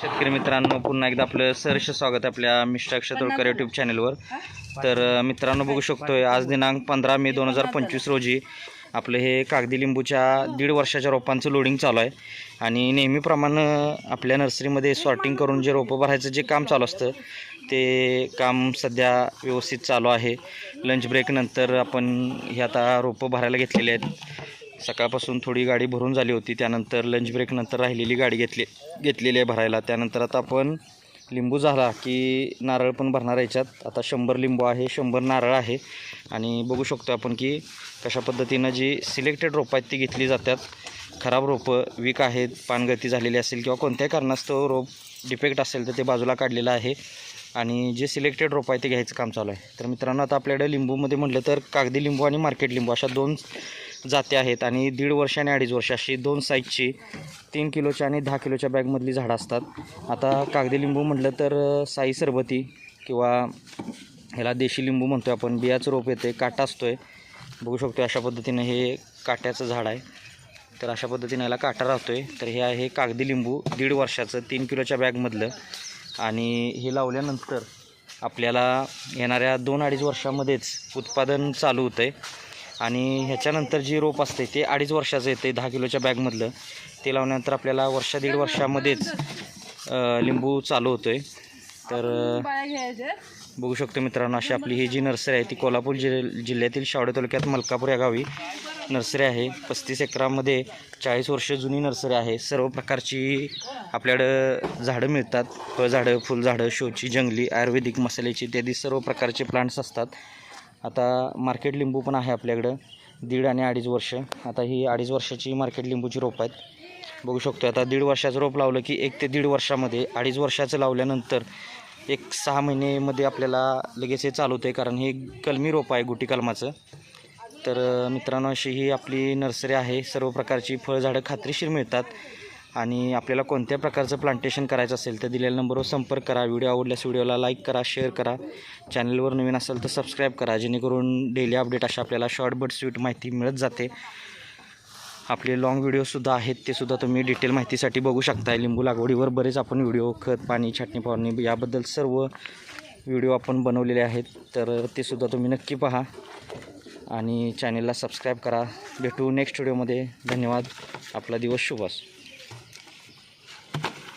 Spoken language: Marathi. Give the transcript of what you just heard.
शेतकरी मित्रांनो पुन्हा एकदा आपलं सहर्ष स्वागत आहे आपल्या मिस्टर अक्षय तोडकर यूट्यूब चॅनलवर तर मित्रांनो बघू शकतोय आज दिनांक पंधरा मे दोन हजार पंचवीस रोजी आपलं हे कागदी लिंबूच्या दीड वर्षाच्या रोपांचं लोडिंग चालू आहे. आणि नेहमीप्रमाणे आपल्या नर्सरीमध्ये सॉर्टिंग करून जे रोपं भरायचं जे काम चालू असतं ते काम सध्या व्यवस्थित चालू आहे. लंच ब्रेकनंतर आपण हे आता रोपं भरायला घेतलेली आहेत. सकाळपासून थोडी गाडी भरून झाली होती. त्यानंतर लंच ब्रेकनंतर राहिलेली गाडी घेतली घेतलेली आहे भरायला. त्यानंतर आता आपण लिंबू झाला की नारळ पण भरणार याच्यात. आता शंभर लिंबू आहे शंभर नारळ आहे. आणि बघू शकतो आपण की कशा पद्धतीनं जी सिलेक्टेड रोपं आहेत ती घेतली जातात. खराब रोपं वीक आहेत पानगती झालेली असेल किंवा कोणत्याही कारणास्तव रोप डिफेक्ट असेल तर ते बाजूला काढलेलं आहे. आणि जे सिलेक्टेड रोपं आहे ते घ्यायचं काम चालू आहे. तर मित्रांनो आता आपल्याकडे लिंबूमध्ये म्हटलं तर कागदी लिंबू आणि मार्केट लिंबू अशा दोन जाती आहेत आणि दीड वर्ष आणि अडीच वर्ष अशी दोन साईजची तीन किलोच्या आणि दहा किलोच्या बॅगमधली झाडं असतात. आता कागदी लिंबू म्हटलं तर साई सरबती किंवा ह्याला देशी लिंबू म्हणतो आपण. बियाचं रोप येते काटा असतो आहे बघू शकतो अशा पद्धतीनं हे काट्याचं झाड आहे. तर अशा पद्धतीने याला काटा राहतो आहे तर हे आहे कागदी लिंबू दीड वर्षाचं तीन किलोच्या बॅगमधलं आणि हे लावल्यानंतर आपल्याला येणाऱ्या दोन अडीच वर्षामध्येच उत्पादन चालू होतं आहे आणि ह्याच्यानंतर जी रोप असते ते अडीच वर्षाचं येते दहा किलोच्या बॅगमधलं. ते लावल्यानंतर आपल्याला वर्षा दीड वर्षामध्येच लिंबू चालू होतो आहे तर बघू शकतो मित्रांनो अशी आपली ही जी नर्सरी आहे ती कोल्हापूर जिल्ह जिल्ह्यातील शावडे तालुक्यात मलकापूर या गावी नर्सरी आहे. पस्तीस एकरामध्ये चाळीस वर्ष जुनी नर्सरी आहे. सर्व प्रकारची आपल्याकडं झाडं मिळतात. फळझाडं फुलझाडं शोची जंगली आयुर्वेदिक मसाल्याची इत्यादी सर्व प्रकारचे प्लांट्स असतात. आता मार्केट लिंबू पण आहे आपल्याकडं. दीड आणि अडीच वर्ष. आता ही अडीच वर्षाची मार्केट लिंबूची रोप आहेत. बघू शकतो आता दीड वर्षाचं रोप लावलं की एक ते दीड वर्षामध्ये अडीच वर्षाचं लावल्यानंतर एक सहा महिनेमध्ये आपल्याला लगेच हे चालवतं आहे कारण हे कलमी रोप आहे गुटी कलमाचं. तर मित्रांनो अशी ही आपली नर्सरी आहे. सर्व प्रकारची फळझाडं खात्रीशीर मिळतात. आणि आपल्याला कोणत्या प्रकारचं प्लांटेशन करायचं असेल तर दिलेल्या नंबरवर संपर्क करा. व्हिडिओ आवडल्यास व्हिडिओला लाईक करा शेअर करा. चॅनलवर नवीन असेल तर सबस्क्राईब करा. जेणेकरून डेली अपडेट अशा आपल्याला शॉर्ट बट स्वीट माहिती मिळत जाते. आपले लॉंग व्हिडिओसुद्धा आहेत ते सुद्धा तुम्ही डिटेल माहितीसाठी बघू शकता लिंबू लागवडीवर बरेच आपण व्हिडिओ खत पाणी छाटणी फवारणी याबद्दल सर्व व्हिडिओ आपण बनवलेले आहेत. तर ते सुद्धा तुम्ही नक्की पहा. आणि चॅनेलला सबस्क्राईब करा. भेटू नेक्स्ट व्हिडिओमध्ये धन्यवाद. आपला दिवस शुभ असो.